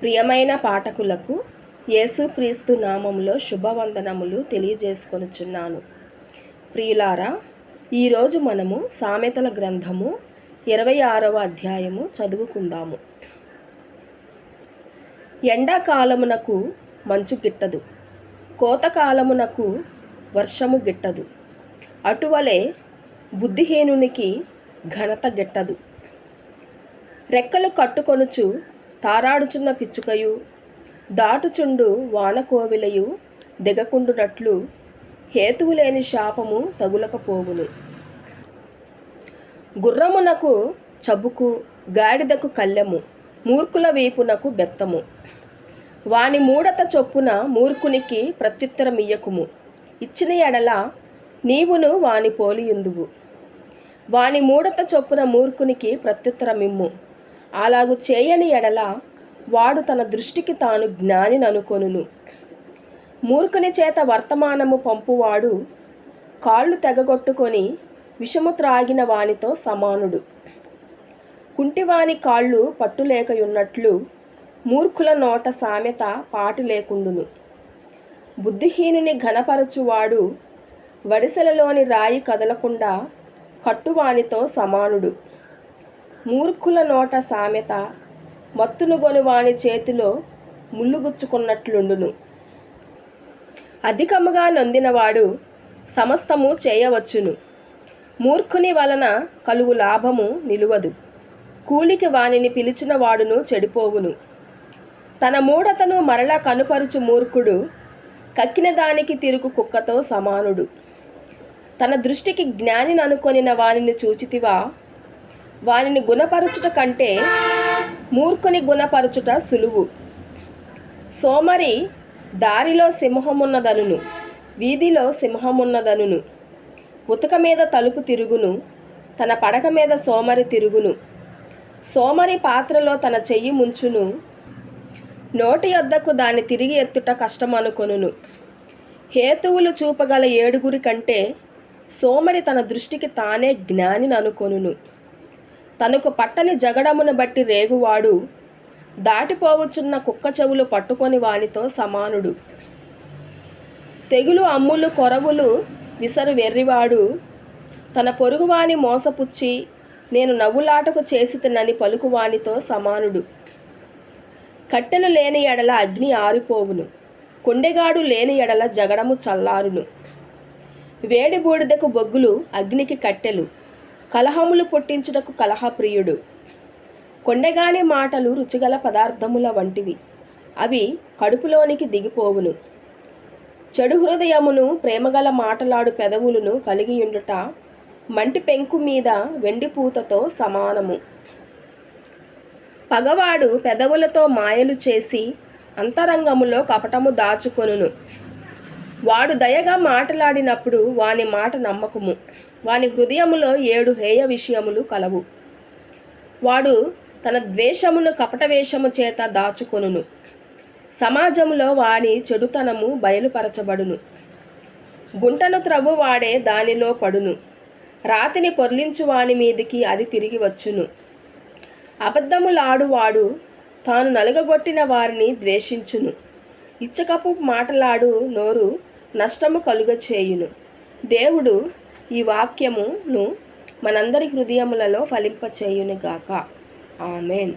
ప్రియమైన పాఠకులకు యేసుక్రీస్తు నామంలో శుభవందనములు తెలియజేసుకొనుచున్నాను. ప్రియులారా ఈరోజు మనము సామెతల గ్రంథము ఇరవై ఆరవ అధ్యాయము చదువుకుందాము. ఎండాకాలమునకు మంచు గిట్టదు కోతకాలమునకు వర్షము గిట్టదు అటువలే బుద్ధిహీనునికి ఘనత గిట్టదు. రెక్కలు కట్టుకొనుచు తారాడుచున్న పిచ్చుకయు దాటుచుండు వానకోవిలయు దిగకుండునట్లు హేతువు లేని శాపము తగులకపోవును. గుర్రమునకు చబుకు గాడిదకు కళ్ళెము మూర్ఖుల వీపునకు బెత్తము. వాని మూడత చొప్పున మూర్ఖునికి ప్రత్యుత్తరమియ్యకుము. ఇచ్చిన ఎడల నీవును వాని పోలియుందువు. వాని మూడత చొప్పున మూర్ఖునికి ప్రత్యుత్తరమిమ్ము. అలాగు చేయని ఎడల వాడు తన దృష్టికి తాను జ్ఞాని అనుకొనును మూర్ఖుని చేత వర్తమానము పంపువాడు కాళ్ళు తెగగొట్టుకొని విషము త్రాగిన వానితో సమానుడు. కుంటివాని కాళ్ళు పట్టులేకయున్నట్లు మూర్ఖుల నోట సామెత పాటు లేకుండును. బుద్ధిహీనుని ఘనపరచువాడు వడిసెలలోని రాయి కదలకుండా కట్టువానితో సమానుడు. మూర్ఖుల నోట సామెత మత్తునుగొని వాని చేతిలో ముళ్ళుగుచ్చుకున్నట్లుండును. అధికముగా నొందినవాడు సమస్తము చేయవచ్చును. మూర్ఖుని వలన కలుగు లాభము నిలువదు. కూలికి వానిని పిలిచిన వాడును చెడిపోవును. తన మూఢతను మరలా కనుపరుచు మూర్ఖుడు కక్కిన దానికి తిరుగు కుక్కతో సమానుడు. తన దృష్టికి జ్ఞానిని అనుకొనిన వానిని చూచితివా? వానిని గుణపరచుట కంటే మూర్ఖుని గుణపరచుట సులువు. సోమరి దారిలో సింహమున్నదనును వీధిలో సింహమున్నదనును. ఉతక మీద తలుపు తిరుగును తన పడక మీద సోమరి తిరుగును. సోమరి పాత్రలో తన చెయ్యి ముంచును నోటి యొద్దకు దాన్ని తిరిగి ఎత్తుట కష్టమనుకొనును. హేతువులు చూపగల ఏడుగురి కంటే సోమరి తన దృష్టికి తానే జ్ఞానిని అనుకొనును తనకు పట్టని జగడమును బట్టి రేగువాడు. దాటిపోవచ్చున్న కుక్క చెవులు పట్టుకొని వానితో సమానుడు. తెగులు అమ్ములు కొరవులు విసరు వెర్రివాడు. తన పొరుగువాని మోసపుచ్చి నేను నవ్వులాటకు చేసి తినని పలుకువానితో సమానుడు. కట్టెలు లేని ఎడల అగ్ని ఆరిపోవును. కొండెగాడు లేని ఎడల జగడము చల్లారును. వేడి బూడిదకు బొగ్గులు అగ్నికి కట్టెలు. కలహములు పుట్టించుటకు కలహప్రియుడు. కొండగాని మాటలు రుచిగల పదార్థముల వంటివి. అవి కడుపులోనికి దిగిపోవును. చెడు హృదయమును ప్రేమగల మాటలాడు పెదవులను కలిగియుండుట మంటి పెంకు మీద వెండి పూతతో సమానము. పగవాడు పెదవులతో మాయలు చేసి అంతరంగములో కపటము దాచుకొనును. వాడు దయగా మాటలాడినప్పుడు వాని మాట నమ్మకము. వాని హృదయములో ఏడు హేయ విషయములు కలవు. వాడు తన ద్వేషమును కపట వేషము చేత దాచుకొనును. సమాజములో వాని చెడుతనము బయలుపరచబడును. గుంటను త్రవ్వు వాడే దానిలో పడును. రాతిని పొర్లించు వాని మీదికి అది తిరిగి వచ్చును. అబద్ధములాడువాడు తాను నలుగగొట్టిన వారిని ద్వేషించును. ఇచ్చకపు మాటలాడు నోరు నష్టము కలుగ చేయును దేవుడు ఈ వాక్యమును మనందరి హృదయములలో ఫలింపచేయునుగాక. ఆమెన్.